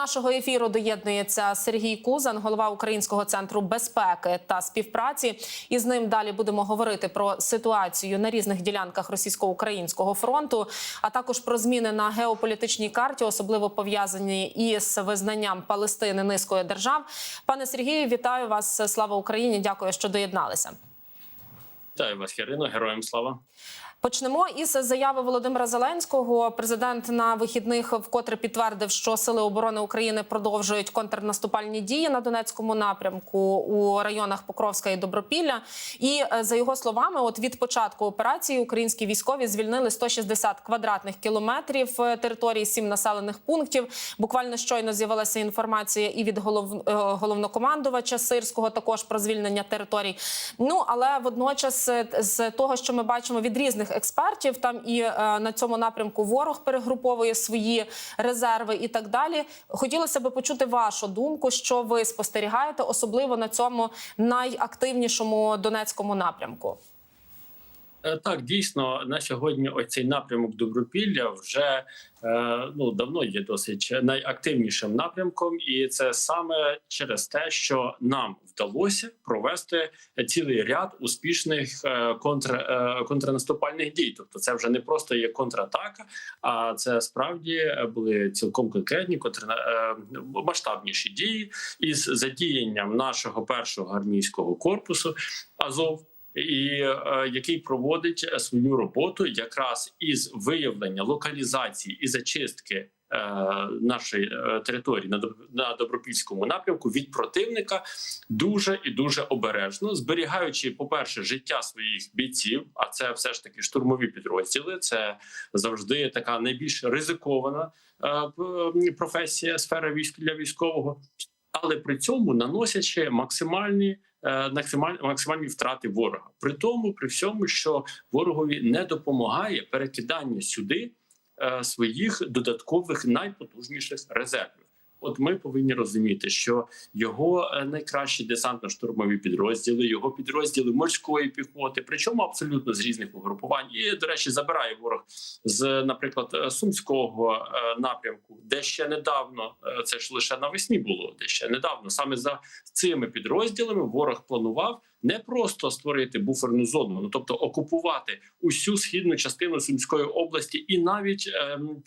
нашого ефіру доєднується Сергій Кузан, голова Українського центру безпеки та співпраці. І з ним далі будемо говорити про ситуацію на різних ділянках російсько-українського фронту, а також про зміни на геополітичній карті, особливо пов'язані із визнанням Палестини низкою держав. Пане Сергію, вітаю вас! Слава Україні! Дякую, що доєдналися. Вітаю вас, Ярино, героям слава. Почнемо із заяви Володимира Зеленського. Президент на вихідних вкотре підтвердив, що сили оборони України продовжують контрнаступальні дії на Донецькому напрямку у районах Покровська і Добропілля. І е, за його словами, от від початку операції українські військові звільнили 160 квадратних кілометрів е, території, сім населених пунктів. Буквально щойно з'явилася інформація і від голов... е, головнокомандувача Сирського також про звільнення територій. Ну але водночас з того, що ми бачимо від різних експертів, там і е, на цьому напрямку ворог перегруповує свої резерви і так далі. Хотілося б почути вашу думку, що ви спостерігаєте, особливо на цьому найактивнішому Донецькому напрямку. Е, Так, дійсно, на сьогодні оцей напрямок Добропілля вже е, ну давно є досить найактивнішим напрямком, і це саме через те, що нам вдалося провести цілий ряд успішних е, контр, контрнаступальних дій. Тобто, це вже не просто є контратака, а це справді були цілком конкретні контр, масштабніші дії із задіянням нашого першого армійського корпусу Азов і е, який проводить е, свою роботу якраз із виявлення локалізації і зачистки е, нашої території на Доб- на добропільському напрямку від противника дуже і дуже обережно, зберігаючи, по перше, життя своїх бійців. А це все ж таки штурмові підрозділи. Це завжди така найбільш ризикована професія, сфера військ для військового, але при цьому наносячи максимальні максималь- максимальні втрати ворога. При тому, при всьому, що ворогові не допомагає перекидання сюди е, своїх додаткових найпотужніших резервів. От ми повинні розуміти, що його е, найкращі десантно-штурмові підрозділи, його підрозділи морської піхоти, причому абсолютно з різних угрупувань, і до речі, забирає ворог з, наприклад, е, сумського е, напрямку, де ще недавно е, це ж лише навесні було, де ще недавно саме за цими підрозділами ворог планував не просто створити буферну зону, ну тобто окупувати усю східну частину Сумської області і навіть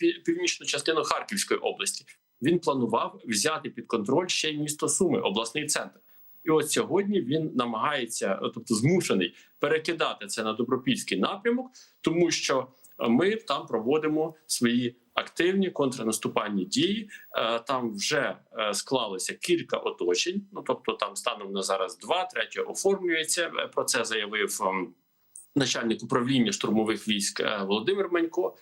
пі- північну частину Харківської області. Він планував взяти під контроль ще місто Суми, обласний центр. І от сьогодні він намагається, тобто змушений перекидати це на добропільський напрямок, тому що ми там проводимо свої активні контрнаступальні дії. Е, Там вже е, склалося кілька оточень. Ну тобто, там станом на зараз два, третє оформлюється. Е, Про це заявив ем, начальник управління штурмових військ Володимир Манько.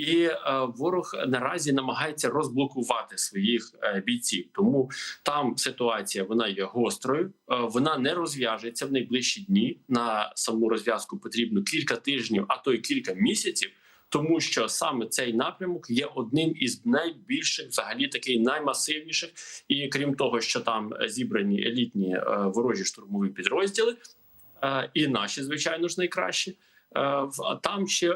І е, ворог наразі намагається розблокувати своїх е, бійців. Тому там ситуація вона є гострою. Е, вона не розв'яжеться в найближчі дні. На саму розв'язку потрібно кілька тижнів, а то й кілька місяців. Тому що саме цей напрямок є одним із найбільших, взагалі такий наймасивніших. І крім того, що там зібрані елітні ворожі штурмові підрозділи, і наші, звичайно ж, найкращі. Е, Там ще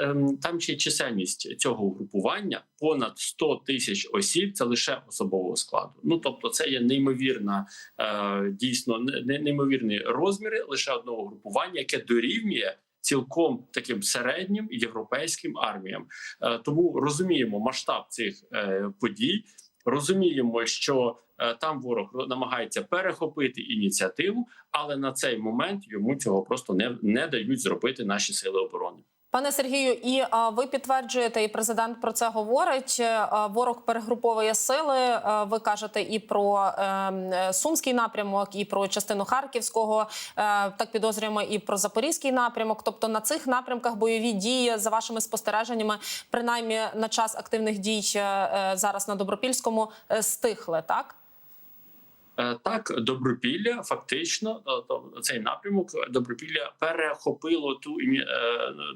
ем, там ще чисельність цього угрупування понад 100 тисяч осіб. Це лише особового складу. Ну тобто, це є неймовірна, е, дійсно не- не- неймовірні розміри лише одного групування, яке дорівнює цілком таким середнім європейським арміям. Е, Тому розуміємо масштаб цих подій. Розуміємо, що там ворог намагається перехопити ініціативу, але на цей момент йому цього просто не, не дають зробити наші сили оборони. Пане Сергію, і а, ви підтверджуєте, і президент про це говорить. е, а, Ворог перегруповує сили. е, Ви кажете і про е, е, сумський напрямок, і про частину харківського. е, Так підозрюємо, і про запорізький напрямок. Тобто на цих напрямках бойові дії за вашими спостереженнями, принаймні на час активних дій е, е, зараз на добропільському е, стихли, так. Е, Так, добропілля фактично е, цей напрямок добропілля перехопило ту е,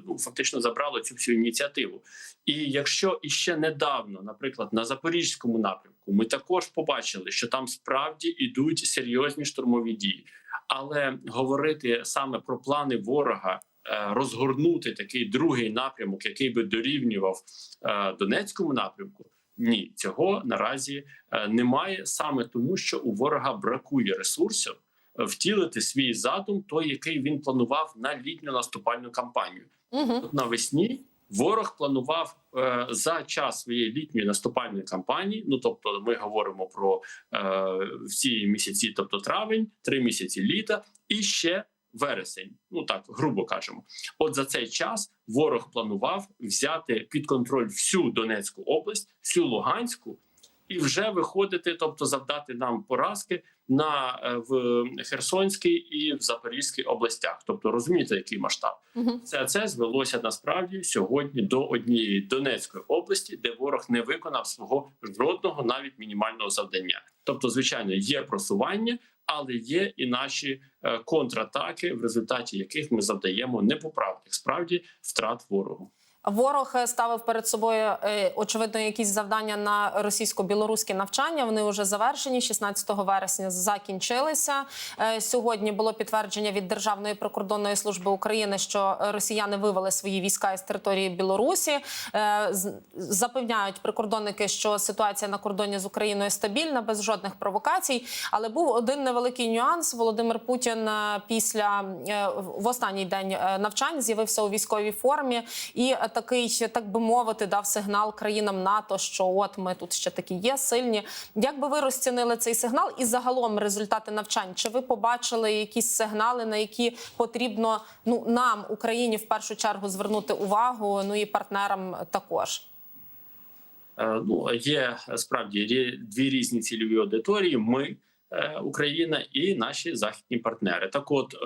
ну фактично забрало цю всю ініціативу. І якщо іще недавно, наприклад, на запорізькому напрямку, ми також побачили, що там справді ідуть серйозні штурмові дії, але говорити саме про плани ворога. е, Розгорнути такий другий напрямок, який би дорівнював е, Донецькому напрямку, ні, цього наразі е, немає саме тому, що у ворога бракує ресурсів е, втілити свій задум, той, який він планував на літню наступальну кампанію. Угу. От навесні ворог планував е, за час своєї літньої наступальної кампанії. Ну тобто, ми говоримо про е, всі місяці, тобто травень, три місяці літа і ще вересень. Ну так грубо кажемо. От за цей час ворог планував взяти під контроль всю Донецьку область, всю Луганську. І вже виходити, тобто завдати нам поразки на е, в Херсонській і в Запорізькій областях. Тобто розумієте, який масштаб. Угу. Це це звелося насправді сьогодні до однієї Донецької області, де ворог не виконав свого жодного навіть мінімального завдання. Тобто, звичайно, є просування, але є і наші е, контратаки, в результаті яких ми завдаємо непоправних справді втрат ворогу. Ворог е, ставив перед собою е, очевидно якісь завдання на російсько-білоруські навчання. Вони вже завершені 16 вересня. Закінчилися Е, сьогодні. Було підтвердження від Державної прикордонної служби України, що росіяни вивели свої війська із території Білорусі. Запевняють прикордонники, що ситуація на кордоні з Україною стабільна, без жодних провокацій. Але був один невеликий нюанс. Володимир Путін після в останній день навчань з'явився у військовій формі і такий, так би мовити, дав сигнал країнам НАТО, що от ми тут ще такі є сильні. Як би ви розцінили цей сигнал і загалом результати навчань? Чи ви побачили якісь сигнали, на які потрібно ну нам, Україні, в першу чергу звернути увагу? Ну і партнерам також. Е, Ну є справді дві різні цільові аудиторії. Ми е, Україна і наші західні партнери. Так, от е,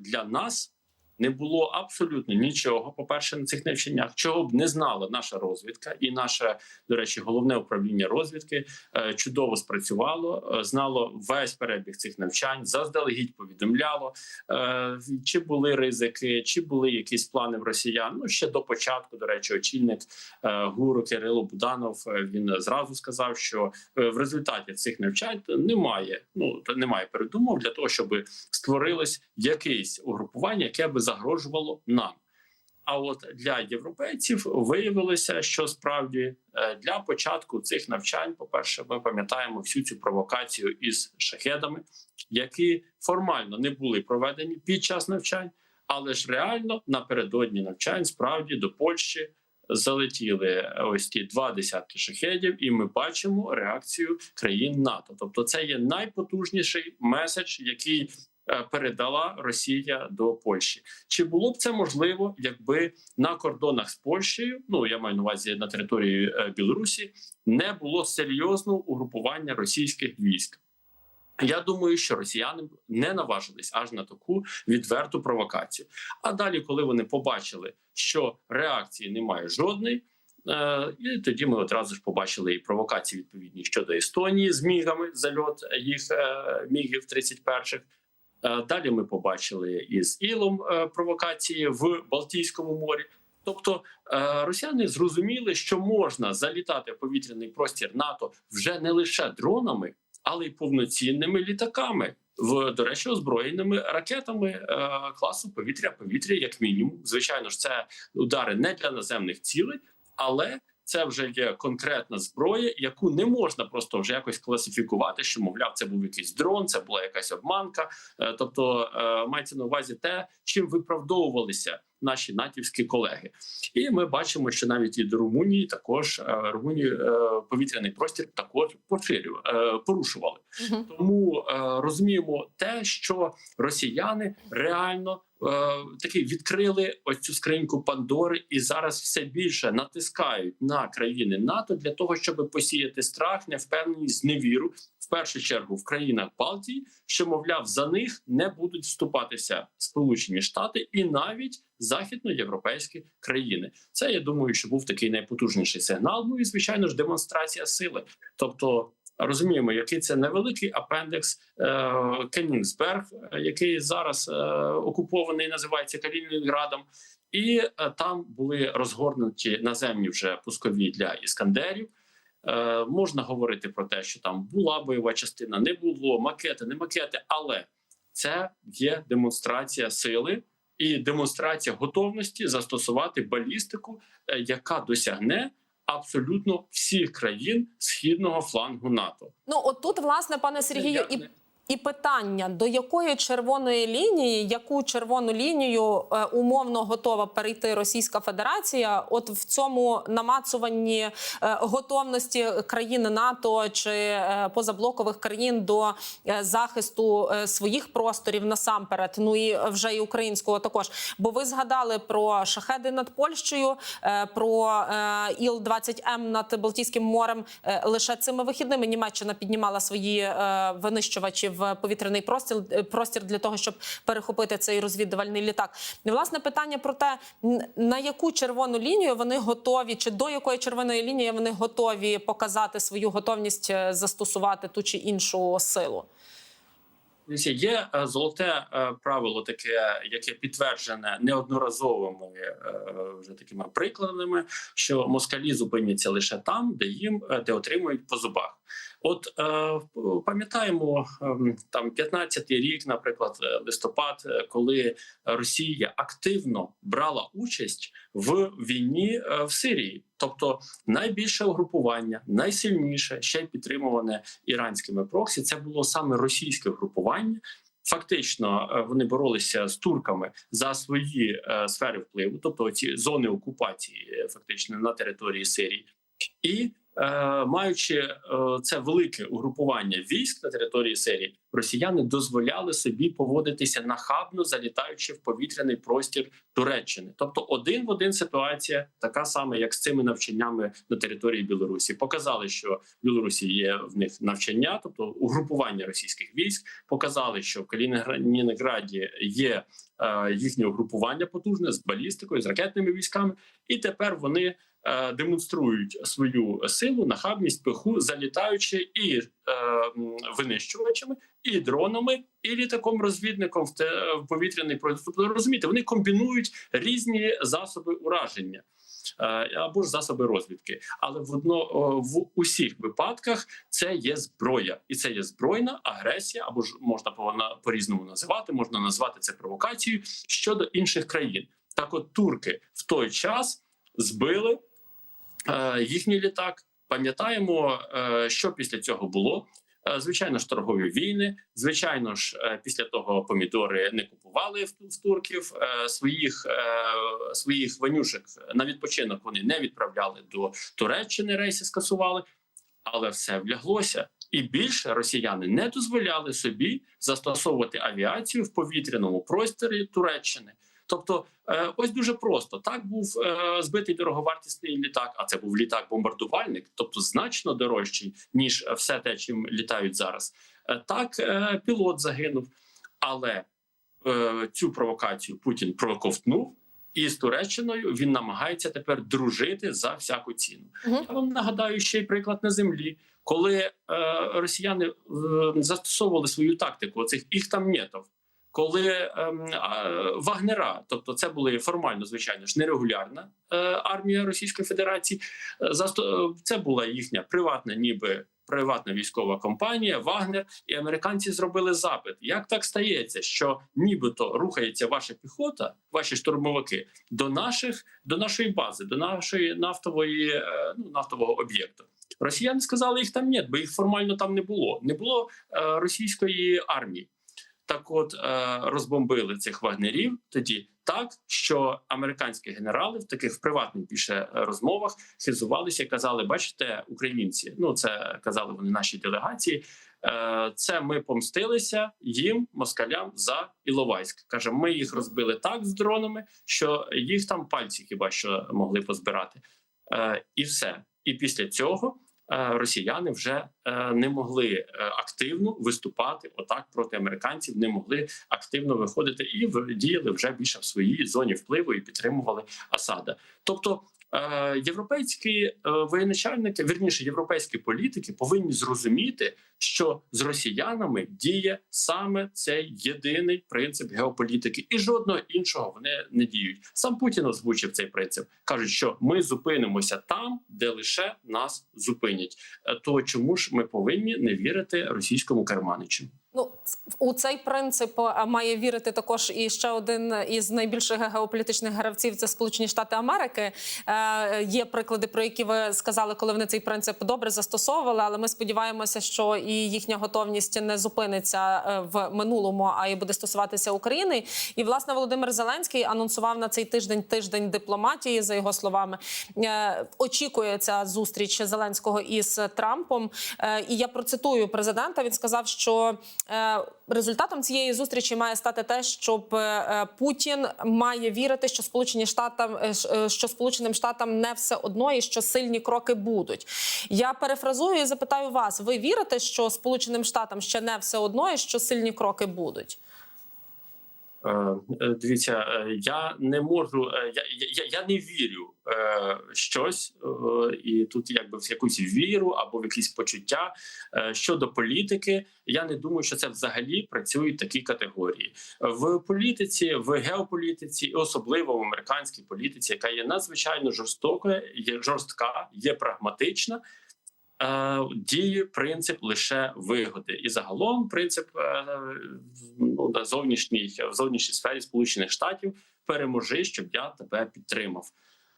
для нас не було абсолютно нічого. По перше, на цих навчаннях, чого б не знала наша розвідка, і наше до речі, головне управління розвідки е, чудово спрацювало, е, знало весь перебіг цих навчань, заздалегідь повідомляло, е, чи були ризики, чи були якісь плани в росіян. Ну ще до початку, до речі, очільник гуру Кирило Буданов він зразу сказав, що в результаті цих навчань немає. Ну немає передумов для того, щоб створилось якесь угрупування, яке би загрожувало нам. А от для європейців виявилося, що справді е, для початку цих навчань, по перше, ми пам'ятаємо всю цю провокацію із шахедами, які формально не були проведені під час навчань, але ж реально напередодні навчань справді до Польщі залетіли ось ті два десятки шахедів, і ми бачимо реакцію країн НАТО. Тобто, це є найпотужніший меседж, який е, передала Росія до Польщі. Чи було б це можливо, якби на кордонах з Польщею, ну я маю на увазі на території е, Білорусі, не було серйозного угрупування російських військ? Я думаю, що росіяни не наважились аж на таку відверту провокацію. А далі, коли вони побачили, що реакції немає жодної. е, І тоді ми одразу ж побачили і провокації відповідні щодо Естонії з мігами зальот їх е, мігів 31-х. Е, Далі ми побачили із Ілом е, провокації в Балтійському морі. Тобто е, росіяни зрозуміли, що можна залітати в повітряний простір НАТО вже не лише дронами, але й повноцінними літаками. В до речі, озброєними ракетами класу повітря-повітря, як мінімум. Звичайно ж, це удари не для наземних цілей, але це вже є конкретна зброя, яку не можна просто вже якось класифікувати, що мовляв, це був якийсь дрон, це була якась обманка. Е, тобто е, мається на увазі те, чим виправдовувалися наші натівські колеги, і ми бачимо, що навіть і до Румунії також е, Румунії е, повітряний простір також поширювали, е, порушували. Угу. Тому розуміємо те, що росіяни реально таки відкрили ось цю скриньку Пандори, і зараз все більше натискають на країни НАТО для того, щоб посіяти страх, невпевненість, зневіру першу чергу в країнах Балтії, що мовляв за них не будуть вступатися Сполучені Штати і навіть західноєвропейські країни. Це я думаю, що був такий найпотужніший сигнал. Ну і звичайно ж демонстрація сили, тобто. Розуміємо, який це невеликий апендекс е, Кенігсберг, який зараз е, окупований, називається Калінінградом, і е, там були розгорнуті наземні вже пускові для іскандерів. Е, можна говорити про те, що там була бойова частина, не було макети, не макети, але це є демонстрація сили і демонстрація готовності застосувати балістику, е, яка досягне абсолютно всіх країн східного флангу НАТО. Ну от тут, власне, пане Сергію, і І питання: до якої червоної лінії, яку червону лінію е, умовно готова перейти Російська Федерація? От в цьому намацуванні е, готовності країн НАТО чи е, позаблокових країн до захисту своїх просторів насамперед, ну і вже і українського також. Бо ви згадали про шахеди над Польщею, про іл 20 м над Балтійським морем. Лише цими вихідними Німеччина піднімала свої винищувачі в повітряний простір, е, простір для того, щоб перехопити цей розвідувальний літак. Власне, питання про те, на яку червону лінію вони готові, чи до якої червоної лінії вони готові показати свою готовність е, застосувати ту чи іншу силу. Є е, золоте правило, таке, яке підтверджене неодноразовими вже такими прикладами, що москалі зупиняться лише там, де їм де отримують по зубах. От е, пам'ятаємо ем, там 15-й рік, наприклад, е, листопад, е, коли Росія активно брала участь в війні в Сирії, тобто найбільше угрупування, найсильніше, ще й підтримуване іранськими проксі, це було саме російське групування. Фактично, вони боролися з турками за свої сфери впливу, тобто ці зони окупації, фактично на території Сирії, і маючи е, це велике угрупування військ на території Сирії, росіяни дозволяли собі поводитися нахабно, залітаючи в повітряний простір Туреччини. Тобто, один в один ситуація така сама, як з цими навчаннями на території Білорусі. Показали, що в Білорусі є в них навчання, тобто угрупування російських військ. Показали, що в Калінінграді є е, їхнє угрупування потужне з балістикою, з ракетними військами, і тепер вони е, демонструють свою силу, нахабність, пиху, залітаючи і е, винищувачами, і дронами, і літаком розвідником в, те, в повітряний простір. Тобто розумієте, вони комбінують різні засоби ураження. е, Або ж засоби розвідки, але в одно в усіх випадках це є зброя, і це є збройна агресія, або ж можна по різному називати, можна назвати це провокацією щодо інших країн. Так, от турки в той час збили е, їхній літак. Пам'ятаємо, е, що після цього було. Е, Звичайно ж, торгові війни. Звичайно ж, е, після того помідори не купували в, турків е, своїх е, своїх ванюшек на відпочинок. Вони не відправляли до Туреччини. Рейси скасували, але все вляглося. І більше росіяни не дозволяли собі застосовувати авіацію в повітряному просторі Туреччини. Тобто, е, ось дуже просто так був е, збитий дороговартісний літак. А це був літак-бомбардувальник, тобто значно дорожчий ніж все те, чим літають зараз. Е, так, пілот загинув, але цю провокацію Путін проковтнув. І з Туреччиною він намагається тепер дружити за всяку ціну. Мгм. Я вам нагадаю ще й приклад на землі, коли е, росіяни е, застосовували свою тактику оцих їх там нетов. Коли ем, Вагнера, тобто це були формально, звичайно ж, нерегулярна е, армія Російської Федерації, е, засто- це була їхня приватна, ніби приватна військова компанія Вагнер, і американці зробили запит. Як так стається, що нібито рухається ваша піхота, ваші штурмовики до наших до нашої бази, до нашої нафтової е, ну нафтового об'єкту? Росіяни сказали, їх там нет, бо їх формально там не було. Не було російської армії. Так, от е, розбомбили цих вагнерів тоді так, що американські генерали в таких в приватних більше е, розмовах хизувалися, і казали: бачите, українці, ну це казали вони нашій делегації. Е, це ми помстилися їм, москалям, за Іловайськ. каже, ми їх розбили так з дронами, що їх там пальці хіба що могли позбирати, і все. І після цього росіяни вже е, не могли е, активно виступати отак проти американців, не могли активно виходити і діяли вже більше в своїй зоні впливу і підтримували Асада. Тобто е, європейські е, воєначальники, вірніше європейські політики, повинні зрозуміти, що з росіянами діє саме цей єдиний принцип геополітики, і жодного іншого вони не діють. Сам Путін озвучив цей принцип. кажуть, що ми зупинимося там, де лише нас зупинять. Е, То чому ж ми повинні не вірити російському керманичу? Ну, у цей принцип е, має вірити також і ще один із найбільших геополітичних гравців це Сполучені Штати Америки. Е, Є приклади, про які ви сказали, коли вони цей принцип добре застосовували. Але ми сподіваємося, що і їхня готовність не зупиниться е, в минулому, а й буде стосуватися України. І власне Володимир Зеленський анонсував на цей тиждень тиждень дипломатії, за його словами. Е, Очікується зустріч Зеленського із Трампом. Е, І я процитую президента. Він сказав, що результатом цієї зустрічі має стати те, щоб е, Путін має вірити, що Сполучені Штатам е, е, що Сполученим Штатам не все одно і що сильні кроки будуть. Я перефразую і запитаю вас: ви вірите, що Сполученим Штатам ще не все одно і що сильні кроки будуть? Е, е, Дивіться, е, я не можу, я, я, я не вірю е, щось, е, і тут якби в якусь віру або в якісь почуття Е, щодо політики. Я не думаю, що це взагалі працюють такі категорії в політиці, в геополітиці, і особливо в американській політиці, яка є надзвичайно жорстокою, є жорстка, є прагматична. Е, Діє принцип лише вигоди, і загалом принцип е, ну, на зовнішній в зовнішній сфері Сполучених Штатів переможи, щоб я тебе підтримав.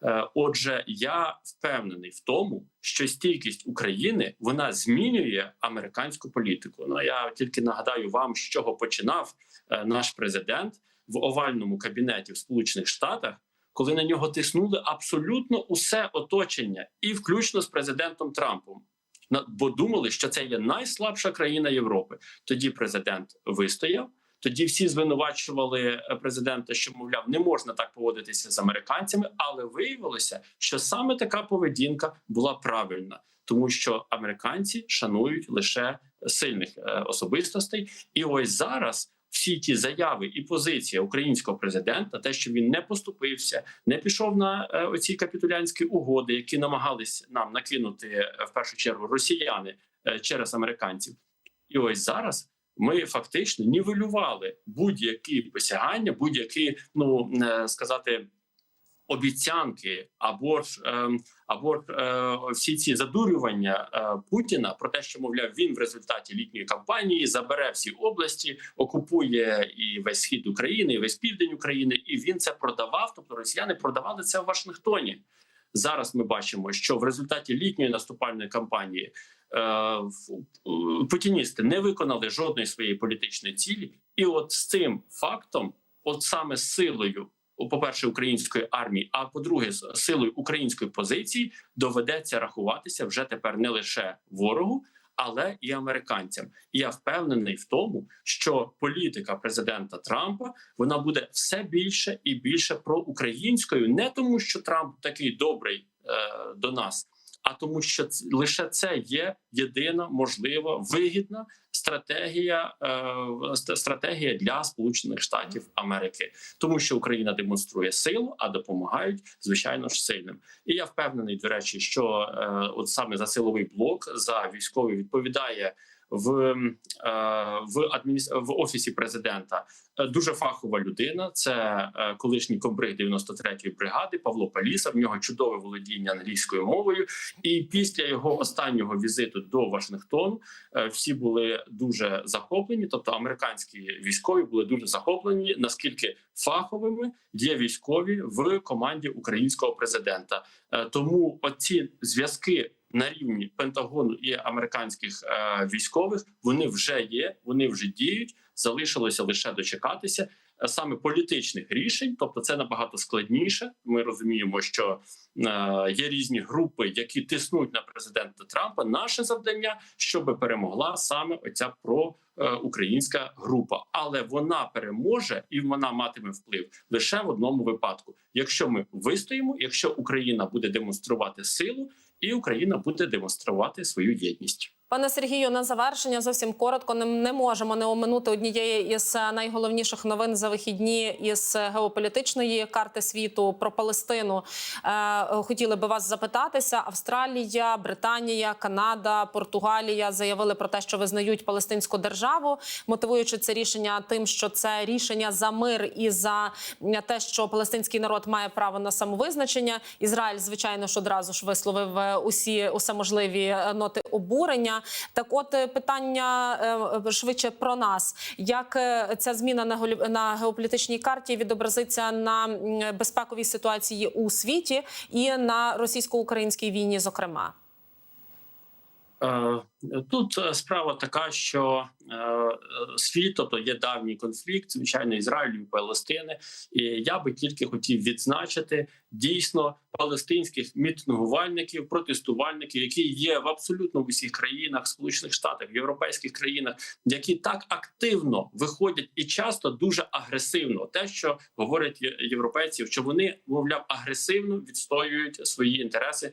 Е, Отже, я впевнений в тому, що стійкість України вона змінює американську політику. Ну я тільки нагадаю вам, з чого починав е, наш президент в овальному кабінеті в Сполучених Штатах, коли на нього тиснули абсолютно усе оточення, і включно з президентом Трампом. Бо думали, що це є найслабша країна Європи. Тоді президент вистояв. Тоді всі звинувачували е, президента, що мовляв не можна так поводитися з американцями, але виявилося, що саме така поведінка була правильна, тому що американці шанують лише сильних е, особистостей. І ось зараз всі ті заяви і позиція українського президента, те, що він не поступився, не пішов на е, оці капітулянські угоди, які намагались нам накинути е, в першу чергу росіяни е, через американців. І ось зараз ми фактично нівелювали будь-які посягання, будь-які, ну сказати, обіцянки або ж ем, або е, всі ці задурювання е, Путіна про те, що мовляв він в результаті літньої кампанії забере всі області, окупує і весь схід України, і весь південь України, і він це продавав. Тобто росіяни продавали це в Вашингтоні. Зараз ми бачимо, що в результаті літньої наступальної кампанії е, путіністи не виконали жодної своєї політичної цілі, і от з цим фактом, от саме силою, по-перше, української армії, а по-друге, з силою української позиції доведеться рахуватися вже тепер не лише ворогу. Але і американцям, і я впевнений в тому, що політика президента Трампа вона буде все більше і більше проукраїнською, не тому, що Трамп такий добрий е, до нас, а тому, що лише це є єдина можлива вигідна стратегія, е, ст- стратегія для Сполучених Штатів Америки, тому що Україна демонструє силу, а допомагають звичайно ж сильним. І я впевнений, до речі, що е, от саме за силовий блок за військовий відповідає. В е, в адмініс... в офісі президента е, дуже фахова людина. Це е, колишній комбриг 93-ї бригади Павло Паліса. В нього чудове володіння англійською мовою. І після його останнього візиту до Вашингтону всі були дуже захоплені. Тобто, американські військові були дуже захоплені, наскільки фаховими є військові в команді українського президента. Тому оці зв'язки. На рівні Пентагону і американських е, військових вони вже є, вони вже діють. Залишилося лише дочекатися е, саме політичних рішень, тобто це набагато складніше. Ми розуміємо, що е, є різні групи, які тиснуть на президента Трампа. Наше завдання, щоб перемогла саме оця проукраїнська група, але вона переможе і вона матиме вплив лише в одному випадку: якщо ми вистоїмо, якщо Україна буде демонструвати силу, і Україна буде демонструвати свою єдність. Пане Сергію, на завершення зовсім коротко не, можемо не оминути однієї із е, найголовніших новин за вихідні із е, геополітичної карти світу про Палестину. Е, хотіли би вас запитатися. Австралія, Британія, Канада, Португалія заявили про те, що визнають палестинську державу, мотивуючи це рішення тим, що це рішення за мир і за те, що палестинський народ має право на самовизначення. Ізраїль, звичайно ж, одразу ж висловив усі усе можливі ноти обурення. Так, от е, питання е, швидше про нас. Як е, ця зміна на геополітичній карті відобразиться на безпековій ситуації у світі і на російсько-українській війні, зокрема? Е, Тут е, справа така, що е, е, світ, тобто є давній конфлікт, звичайно, Ізраїлю і Палестини. І я би тільки хотів відзначити дійсно палестинських мітингувальників, протестувальників, які є в абсолютно в усіх країнах, Сполучених Штатах, європейських країнах, які так активно виходять і часто дуже агресивно, те, що говорять є- європейці, що вони мовляв агресивно відстоюють свої інтереси,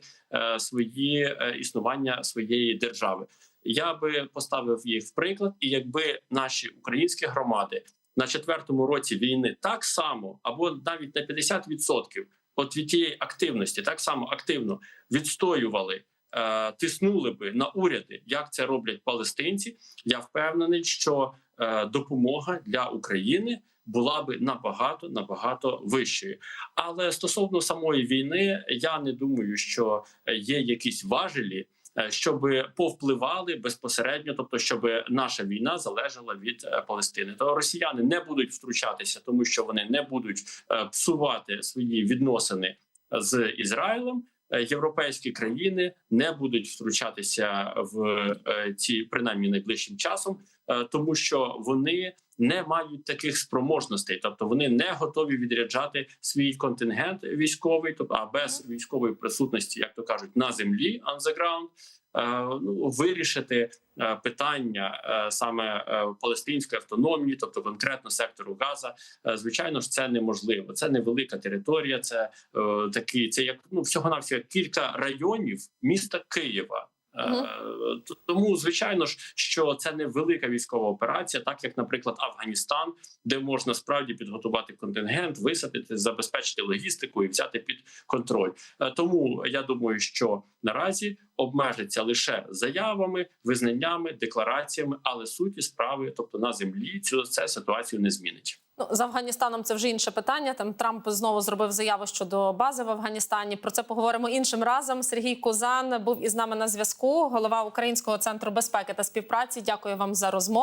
свої існування своєї держави. Я би поставив їх в приклад, і якби наші українські громади на четвертому році війни так само, або навіть на 50% от від тієї активності, так само активно відстоювали, е, тиснули би на уряди, як це роблять палестинці. Я впевнений, що е, допомога для України була би набагато набагато вищою. Але стосовно самої війни, я не думаю, що е, є якісь важелі щоб повпливали безпосередньо, тобто щоб наша війна залежала від е, Палестини. То росіяни не будуть втручатися, тому що вони не будуть е, псувати свої відносини з Ізраїлем. Е, Європейські країни не будуть втручатися в е, ці принаймні найближчим часом, е, тому що вони не мають таких спроможностей, тобто вони не готові відряджати свій контингент військовий, тобто а без військової присутності, як то кажуть, на землі on the ground, е, ну вирішити е, питання е, саме е, палестинської автономії, тобто конкретно сектору Газа. Е, Звичайно ж, це неможливо. Це невелика територія. Це е, такий, це як ну всього навсього кілька районів міста Києва. Е, Мгм. Тому звичайно ж, що це не велика військова операція, так як, наприклад, Афганістан, де можна справді підготувати контингент, висадити, забезпечити логістику і взяти під контроль. Е, Тому я думаю, що наразі обмежиться лише заявами, визнаннями, деклараціями, але суті справи, тобто на землі, цю це ситуацію не змінить. Ну, з Афганістаном це вже інше питання. Там Трамп знову зробив заяву щодо бази в Афганістані. Про це поговоримо іншим разом. Сергій Кузан був із нами на зв'язку, голова Українського центру безпеки та співпраці. Дякую вам за розмову.